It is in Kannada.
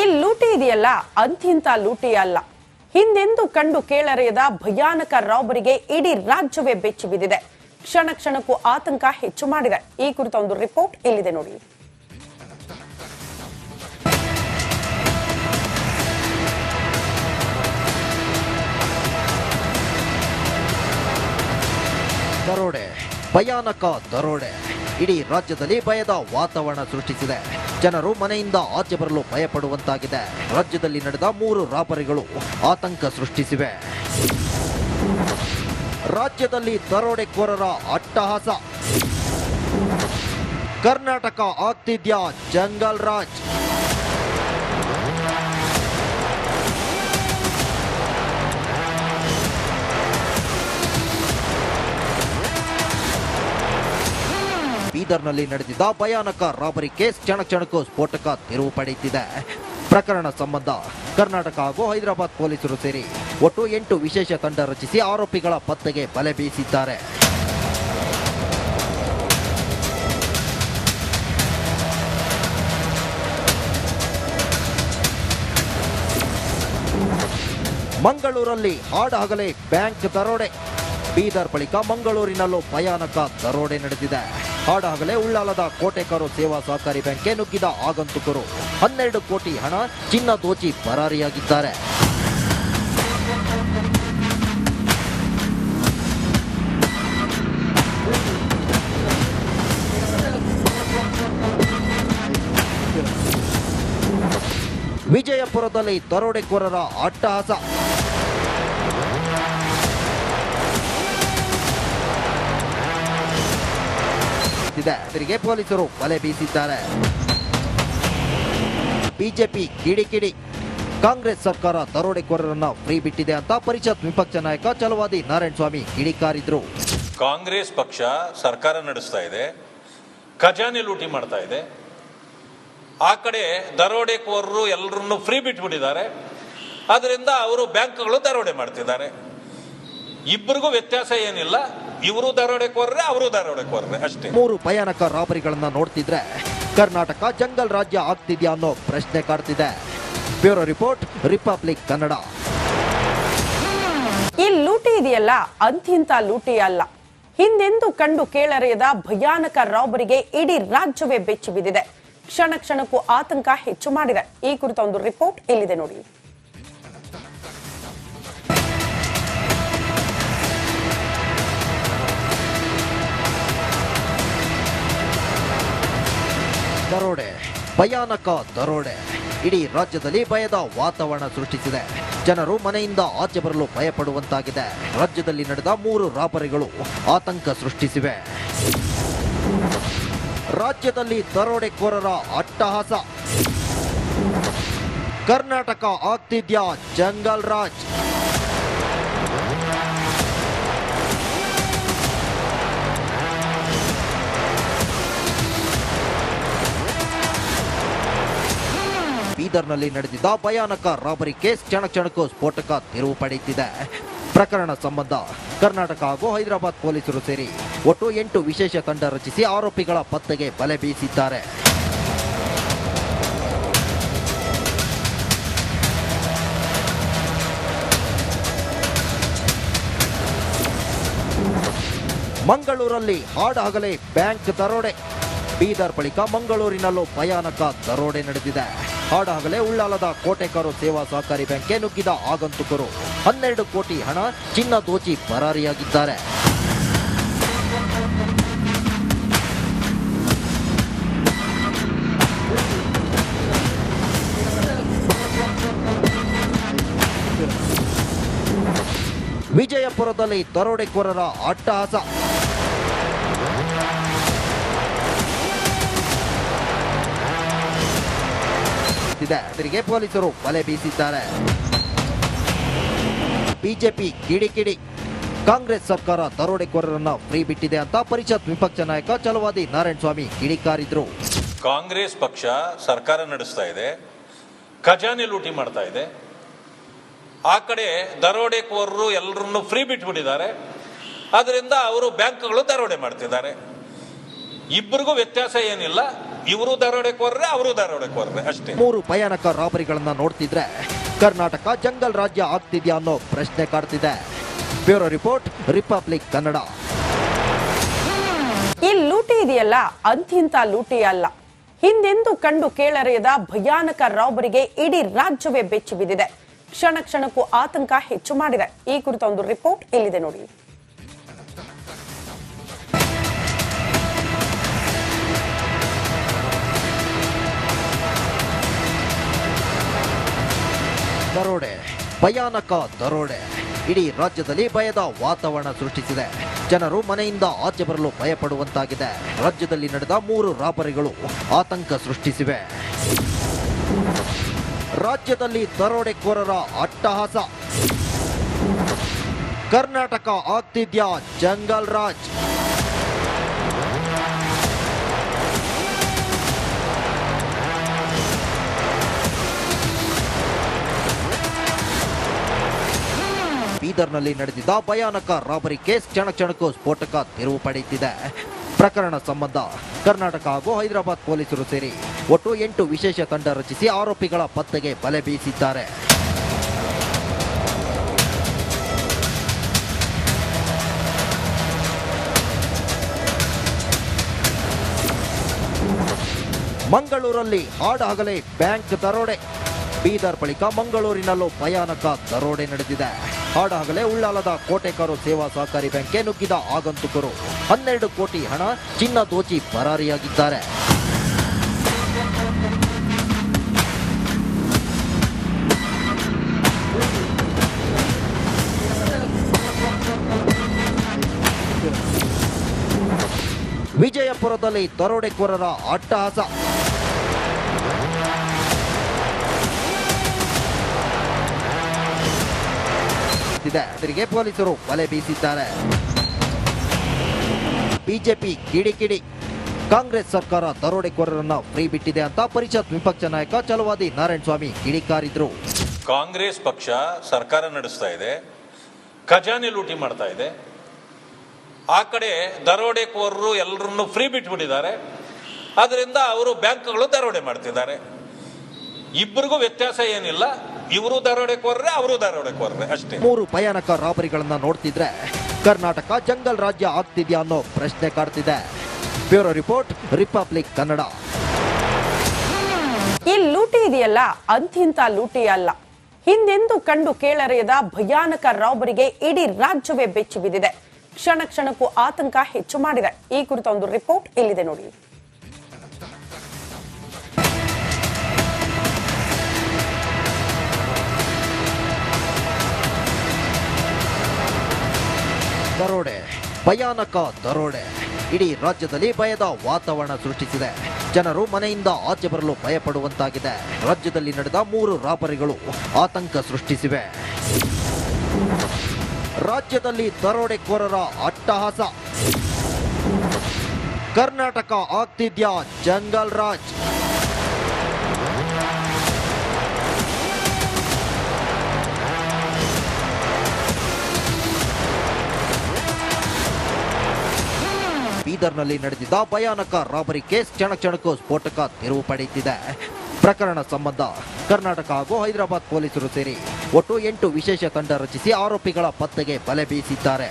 ಈ ಲೂಟಿ ಇದೆಯಲ್ಲ? ಅಂತಿಂತ ಲೂಟಿ ಅಲ್ಲ. ಹಿಂದೆಂದು ಕಂಡು ಕೇಳರಿಯದ ಭಯಾನಕ ರಾಬರಿಗೆ ಇಡೀ ರಾಜ್ಯವೇ ಬೆಚ್ಚಿ ಬಿದ್ದಿದೆ. ಕ್ಷಣ ಕ್ಷಣಕ್ಕೂ ಆತಂಕ ಹೆಚ್ಚು ಮಾಡಿದೆ. ಈ ಕುರಿತ ಒಂದು ರಿಪೋರ್ಟ್ ಇಲ್ಲಿದೆ ನೋಡಿ. ದರೋಡೆ, ಭಯಾನಕ ದರೋಡೆ. ಇಡೀ ರಾಜ್ಯದಲ್ಲಿ ಭಯದ ವಾತಾವರಣ ಸೃಷ್ಟಿಸಿದೆ. ಜನರು ಮನೆಯಿಂದ ಆಚೆ ಬರಲು ಭಯಪಡುವಂತಾಗಿದೆ. ರಾಜ್ಯದಲ್ಲಿ ನಡೆದ ಮೂರು ರಾಬರಿಗಳು ಆತಂಕ ಸೃಷ್ಟಿಸಿವೆ. ರಾಜ್ಯದಲ್ಲಿ ದರೋಡೆಕೋರರ ಅಟ್ಟಹಾಸ. ಕರ್ನಾಟಕ ಆಗ್ತಿದ್ಯಾ? ಜಂಗಲ್ ರಾಜ್. ಬೀದರ್ನಲ್ಲಿ ನಡೆದಿದ್ದ ಭಯಾನಕ ರಾಬರಿ ಕೇಸ್ ಕ್ಷಣ ಕ್ಷಣಕ್ಕೂ ಸ್ಫೋಟಕ ತೆರವು ಪಡೆಯುತ್ತಿದೆ. ಪ್ರಕರಣ ಸಂಬಂಧ ಕರ್ನಾಟಕ ಹಾಗೂ ಹೈದರಾಬಾದ್ ಪೊಲೀಸರು ಸೇರಿ ಒಟ್ಟು ಎಂಟು ವಿಶೇಷ ತಂಡ ರಚಿಸಿ ಆರೋಪಿಗಳ ಪತ್ತೆಗೆ ಬಲೆ ಬೀಸಿದ್ದಾರೆ. ಮಂಗಳೂರಲ್ಲಿ ಹಾಡಹಗಲೇ ಬ್ಯಾಂಕ್ ದರೋಡೆ. ಬೀದರ್ ಬಳಿಕ ಮಂಗಳೂರಿನಲ್ಲೂ ಭಯಾನಕ ದರೋಡೆ ನಡೆದಿದೆ. ಹಾಡಹಗಲೇ ಉಳ್ಳಾಲದ ಕೋಟೆಕರು ಸೇವಾ ಸಹಕಾರಿ ಬ್ಯಾಂಕ್ಗೆ ನುಗ್ಗಿದ ಆಗಂತುಕರು. ಹನ್ನೆರಡು ಕೋಟಿ ಹಣ ಚಿನ್ನ ದೋಚಿ ಪರಾರಿಯಾಗಿದ್ದಾರೆ. ವಿಜಯಪುರದಲ್ಲಿ ದರೋಡೆಕೋರರ ಅಟ್ಟಹಾಸ. ಇದೆ ಅದರಿಗೆ ಪೊಲೀಸರು ಬಲೆ ಬೀಸಿದ್ದಾರೆ. ಬಿಜೆಪಿ ಕಿಡಿಕಿಡಿ. ಕಾಂಗ್ರೆಸ್ ಸರ್ಕಾರ ದರೋಡೆಕೋರರನ್ನ ಫ್ರೀ ಬಿಟ್ಟಿದೆ ಅಂತ ಪರಿಷತ್ ವಿಪಕ್ಷ ನಾಯಕ ಚಲವಾದಿ ನಾರಾಯಣ ಸ್ವಾಮಿ ಕಿಡಿಕಾರಿದ್ರು. ಕಾಂಗ್ರೆಸ್ ಪಕ್ಷ ಸರ್ಕಾರ ನಡೆಸ್ತಾ ಇದೆ. ಖಜಾನೆ ಲೂಟಿ ಮಾಡ್ತಾ ಇದೆ. ಆ ಕಡೆ ದರೋಡೆಕೋರರು ಎಲ್ಲರನ್ನು ಫ್ರೀ ಬಿಟ್ಬಿಟ್ಟಿದ್ದಾರೆ. ಅದರಿಂದ ಅವರು ಬ್ಯಾಂಕ್ಗಳು ದರೋಡೆ ಮಾಡ್ತಿದ್ದಾರೆ. ಇಬ್ಬರಿಗೂ ವ್ಯತ್ಯಾಸ ಏನಿಲ್ಲ ಇವರು ಧಾರವಾಡಕ್ಕೆ ಅವರು ದರೋಡೆಕೋರರೇ ಅಷ್ಟೇ. ಮೂರು ಭಯಾನಕ ರಾಬರಿಗಳನ್ನ ನೋಡ್ತಿದ್ರೆ ಕರ್ನಾಟಕ ಜಂಗಲ್ ರಾಜ್ಯ ಆಗ್ತಿದ್ಯಾ ಅನ್ನೋ ಪ್ರಶ್ನೆ ಕಾಡ್ತಿದೆ. Bureau report Republic Kannada. ಈ ಲೂಟಿ ಇದೆಯಲ್ಲ? ಅಂತಿಂತ ಲೂಟಿ ಅಲ್ಲ. ಹಿಂದೆಂದು ಕಂಡು ಕೇಳರಿಯದ ಭಯಾನಕ ರಾಬರಿಗೆ ಇಡೀ ರಾಜ್ಯವೇ ಬೆಚ್ಚಿ ಬಿದ್ದಿದೆ ಕ್ಷಣ ಕ್ಷಣಕ್ಕೂ ಆತಂಕ ಹೆಚ್ಚು ಮಾಡಿದೆ. ಈ ಕುರಿತ ಒಂದು ರಿಪೋರ್ಟ್ ಇಲ್ಲಿದೆ ನೋಡಿ. ದರೋಡೆ, ಭಯಾನಕ ದರೋಡೆ. ಇಡೀ ರಾಜ್ಯದಲ್ಲಿ ಭಯದ ವಾತಾವರಣ ಸೃಷ್ಟಿಸಿದೆ. ಜನರು ಮನೆಯಿಂದ ಆಚೆ ಬರಲು ಭಯಪಡುವಂತಾಗಿದೆ. ರಾಜ್ಯದಲ್ಲಿ ನಡೆದ ಮೂರು ರಾಬರಿಗಳು ಆತಂಕ ಸೃಷ್ಟಿಸಿವೆ. ರಾಜ್ಯದಲ್ಲಿ ದರೋಡೆಕೋರರ ಅಟ್ಟಹಾಸ. ಕರ್ನಾಟಕ ಆಗ್ತಿದ್ಯಾ ಜಂಗಲ್ ರಾಜ್? ಬೀದರ್ನಲ್ಲಿ ನಡೆದಿದ್ದ ಭಯಾನಕ ರಾಬರಿ ಕೇಸ್ ಕ್ಷಣ ಕ್ಷಣಕ್ಕೂ ಸ್ಫೋಟಕ ತಿರುವು ಪಡೆಯುತ್ತಿದೆ. ಪ್ರಕರಣ ಸಂಬಂಧ ಕರ್ನಾಟಕ ಹಾಗೂ ಹೈದರಾಬಾದ್ ಪೊಲೀಸರು ಸೇರಿ ಒಟ್ಟು ಎಂಟು ವಿಶೇಷ ತಂಡ ರಚಿಸಿ ಆರೋಪಿಗಳ ಪತ್ತೆಗೆ ಬಲೆ ಬೀಸಿದ್ದಾರೆ. ಮಂಗಳೂರಲ್ಲಿ ಹಾಡಹಗಲೇ ಬ್ಯಾಂಕ್ ದರೋಡೆ. ಬೀದರ್ ಬಳಿಕ ಮಂಗಳೂರಿನಲ್ಲೂ ಭಯಾನಕ ದರೋಡೆ ನಡೆದಿದೆ. ಹಾಡಹಗಲೇ ಉಳ್ಳಾಲದ ಕೋಟೆಕರು ಸೇವಾ ಸಹಕಾರಿ ಬ್ಯಾಂಕ್ಗೆ ನುಗ್ಗಿದ ಆಗಂತುಕರು. ಹನ್ನೆರಡು ಕೋಟಿ ಹಣ ಚಿನ್ನ ದೋಚಿ ಪರಾರಿಯಾಗಿದ್ದಾರೆ. ವಿಜಯಪುರದಲ್ಲಿ ದರೋಡೆಕೋರರ ಅಟ್ಟಹಾಸ. ಇದೆ. ಅದರಿಗೆ ಪೊಲೀಸರು ಬಲೆ ಬೀಸಿದ್ದಾರೆ. ಬಿಜೆಪಿ ಕಿಡಿಕಿಡಿ. ಕಾಂಗ್ರೆಸ್ ಸರ್ಕಾರ ದರೋಡೆಕೋರರನ್ನ ಫ್ರೀ ಬಿಟ್ಟಿದೆ ಅಂತ ಪರಿಷತ್ ವಿಪಕ್ಷ ನಾಯಕ ಚಲವಾದಿ ನಾರಾಯಣ ಸ್ವಾಮಿ ಕಿಡಿಕಾರಿದ್ರು. ಕಾಂಗ್ರೆಸ್ ಪಕ್ಷ ಸರ್ಕಾರ ನಡೆಸ್ತಾ ಇದೆ. ಖಜಾನೆ ಲೂಟಿ ಮಾಡ್ತಾ ಇದೆ. ಆ ಕಡೆ ದರೋಡೆಕೋರರು ಎಲ್ಲರನ್ನು ಫ್ರೀ ಬಿಟ್ಬಿಟ್ಟಿದ್ದಾರೆ. ಅದರಿಂದ ಅವರು ಬ್ಯಾಂಕ್ಗಳು ದರೋಡೆ ಮಾಡ್ತಿದ್ದಾರೆ. ಇಬ್ಬರಿಗೂ ವ್ಯತ್ಯಾಸ ಏನಿಲ್ಲ. ಇವರು ದರೋಡೆಕೋರ್ರೆ ಅವರು ದರೋಡೆಕೋರ್ರೆ ಅಷ್ಟೇ. ಮೂರು ಭಯಾನಕ ರಾಬರಿಗಳನ್ನ ನೋಡ್ತಿದ್ರೆ ಕರ್ನಾಟಕ ಜಂಗಲ್ ರಾಜ್ಯ ಆಗ್ತಿದ್ಯಾ ಅನ್ನೋ ಪ್ರಶ್ನೆ ಕಾಡ್ತಿದೆ. Bureau report Republic Kannada. ಈ ಲೂಟಿ ಇದೆಯಲ್ಲ? ಅಂತಿಂತ ಲೂಟಿ ಅಲ್ಲ. ಹಿಂದೆಂದು ಕಂಡು ಕೇಳರೆಯದ ಭಯಾನಕ ರಾಬರಿಗೆ ಇಡೀ ರಾಜ್ಯವೇ ಬೆಚ್ಚಿ ಬಿದ್ದಿದೆ. ಕ್ಷಣ ಕ್ಷಣಕ್ಕೂ ಆತಂಕ ಹೆಚ್ಚು ಮಾಡಿದೆ. ಈ ಕುರಿತ ಒಂದು ರಿಪೋರ್ಟ್ ಇಲ್ಲಿದೆ ನೋಡಿ. ದರೋಡೆ, ಭಯಾನಕ ದರೋಡೆ. ಇಡೀ ರಾಜ್ಯದಲ್ಲಿ ಭಯದ ವಾತಾವರಣ ಸೃಷ್ಟಿಸಿದೆ. ಜನರು ಮನೆಯಿಂದ ಆಚೆ ಬರಲು ಭಯಪಡುವಂತಾಗಿದೆ. ರಾಜ್ಯದಲ್ಲಿ ನಡೆದ ಮೂರು ರಾಬರಿಗಳು ಆತಂಕ ಸೃಷ್ಟಿಸಿವೆ. ರಾಜ್ಯದಲ್ಲಿ ದರೋಡೆಕೋರರ ಅಟ್ಟಹಾಸ. ಕರ್ನಾಟಕ ಆಗ್ತಿದ್ಯಾ, ಜಂಗಲ್ ರಾಜ್? ಬೀದರ್ನಲ್ಲಿ ನಡೆದಿದ್ದ ಭಯಾನಕ ರಾಬರಿ ಕೇಸ್ ಕ್ಷಣ ಕ್ಷಣಕ್ಕೂ ಸ್ಫೋಟಕ ತಿರುವು ಪಡೆಯುತ್ತಿದೆ. ಪ್ರಕರಣ ಸಂಬಂಧ ಕರ್ನಾಟಕ ಹಾಗೂ ಹೈದರಾಬಾದ್ ಪೊಲೀಸರು ಸೇರಿ ಒಟ್ಟು ಎಂಟು ವಿಶೇಷ ತಂಡ ರಚಿಸಿ ಆರೋಪಿಗಳ ಪತ್ತೆಗೆ ಬಲೆ ಬೀಸಿದ್ದಾರೆ. ಮಂಗಳೂರಲ್ಲಿ ಹಾಡಾಗಲೇ ಬ್ಯಾಂಕ್ ದರೋಡೆ. ಬೀದರ್ ಬಳಿಕ ಮಂಗಳೂರಿನಲ್ಲೂ ಭಯಾನಕ ದರೋಡೆ ನಡೆದಿದೆ. ಹಾಡಹಗಲೇ ಉಳ್ಳಾಲದ ಕೋಟೆಕಾರು ಸೇವಾ ಸಹಕಾರಿ ಬ್ಯಾಂಕ್ಗೆ ನುಗ್ಗಿದ ಆಗಂತುಕರು. ಹನ್ನೆರಡು ಕೋಟಿ ಹಣ ಚಿನ್ನ ದೋಚಿ ಪರಾರಿಯಾಗಿದ್ದಾರೆ. ವಿಜಯಪುರದಲ್ಲಿ ದರೋಡೆಕೋರರ ಅಟ್ಟಹಾಸ. ಇದೆ. ಅವರಿಗೆ ಪೊಲೀಸರು ಬಲೆ ಬೀಸಿದ್ದಾರೆ. ಬಿಜೆಪಿ ಕಿಡಿಕಿಡಿ. ಕಾಂಗ್ರೆಸ್ ಸರ್ಕಾರ ದರೋಡೆಕೋರರನ್ನು ಫ್ರೀ ಬಿಟ್ಟಿದೆ ಅಂತ ಪರಿಷತ್ ವಿಪಕ್ಷ ನಾಯಕ ಚಲುವಾದಿ ನಾರಾಯಣ ಸ್ವಾಮಿ ಕಿಡಿಕಾರಿದ್ರು. ಕಾಂಗ್ರೆಸ್ ಪಕ್ಷ ಸರ್ಕಾರ ನಡೆಸ್ತಾ ಇದೆ. ಖಜಾನೆ ಲೂಟಿ ಮಾಡ್ತಾ ಇದೆ. ಆ ಕಡೆ ದರೋಡೆಕೋರರು ಎಲ್ಲರನ್ನು ಫ್ರೀ ಬಿಟ್ಬಿಟ್ಟಿದ್ದಾರೆ ಅದರಿಂದ ಅವರು ಬ್ಯಾಂಕ್ಗಳು ದರೋಡೆ ಮಾಡ್ತಿದ್ದಾರೆ. ಇಬ್ಬರಿಗೂ ವ್ಯತ್ಯಾಸ ಏನಿಲ್ಲ. ಇವರು ದರೋಡೆಕೋರ್ರೆ ಅವರು ದರೋಡೆಕೋರ್ರೆ ಅಷ್ಟೇ. ಮೂರು ಭಯಾನಕ ರಾಬರಿಗಳನ್ನ ನೋಡ್ತಿದ್ರೆ ಕರ್ನಾಟಕ ಜಂಗಲ್ ರಾಜ್ಯ ಆಗ್ತಿದ್ಯಾ ಅನ್ನೋ ಪ್ರಶ್ನೆ ಕಾಡ್ತಿದೆ. Bureau report Republic Kannada. ಈ ಲೂಟಿ ಇದೆಯಲ್ಲ? ಅಂತಿಂತ ಲೂಟಿ ಅಲ್ಲ. ಹಿಂದೆಂದು ಕಂಡು ಕೇಳರಿಯದ ಭಯಾನಕ ರಾಬರಿಗೆ ಇಡೀ ರಾಜ್ಯವೇ ಬೆಚ್ಚಿ ಬಿದ್ದಿದೆ ಕ್ಷಣ ಕ್ಷಣಕ್ಕೂ ಆತಂಕ ಹೆಚ್ಚು ಮಾಡಿದೆ. ಈ ಕುರಿತ ಒಂದು ರಿಪೋರ್ಟ್ ಇಲ್ಲಿದೆ ನೋಡಿ. ದರೋಡೆ, ಭಯಾನಕ ದರೋಡೆ. ಇಡೀ ರಾಜ್ಯದಲ್ಲಿ ಭಯದ ವಾತಾವರಣ ಸೃಷ್ಟಿಸಿದೆ. ಜನರು ಮನೆಯಿಂದ ಆಚೆ ಬರಲು ಭಯಪಡುವಂತಾಗಿದೆ. ರಾಜ್ಯದಲ್ಲಿ ನಡೆದ ಮೂರು ರಾಬರಿಗಳು ಆತಂಕ ಸೃಷ್ಟಿಸಿವೆ. ರಾಜ್ಯದಲ್ಲಿ ದರೋಡೆಕೋರರ ಅಟ್ಟಹಾಸ. ಕರ್ನಾಟಕ ಆಗ್ತಿದ್ಯಾ ಜಂಗಲ್ ರಾಜ್? ಬೀದರ್ನಲ್ಲಿ ನಡೆದಿದ್ದ ಭಯಾನಕ ರಾಬರಿ ಕೇಸ್ ಚಣಕ್ ಚಣಕು ಸ್ಫೋಟಕ ತಿರುವು ಪಡೆಯುತ್ತಿದೆ. ಪ್ರಕರಣ ಸಂಬಂಧ ಕರ್ನಾಟಕ ಹಾಗೂ ಹೈದರಾಬಾದ್ ಪೊಲೀಸರು ಸೇರಿ ಒಟ್ಟು ಎಂಟು ವಿಶೇಷ ತಂಡ ರಚಿಸಿ ಆರೋಪಿಗಳ ಪತ್ತೆಗೆ ಬಲೆ ಬೀಸಿದ್ದಾರೆ.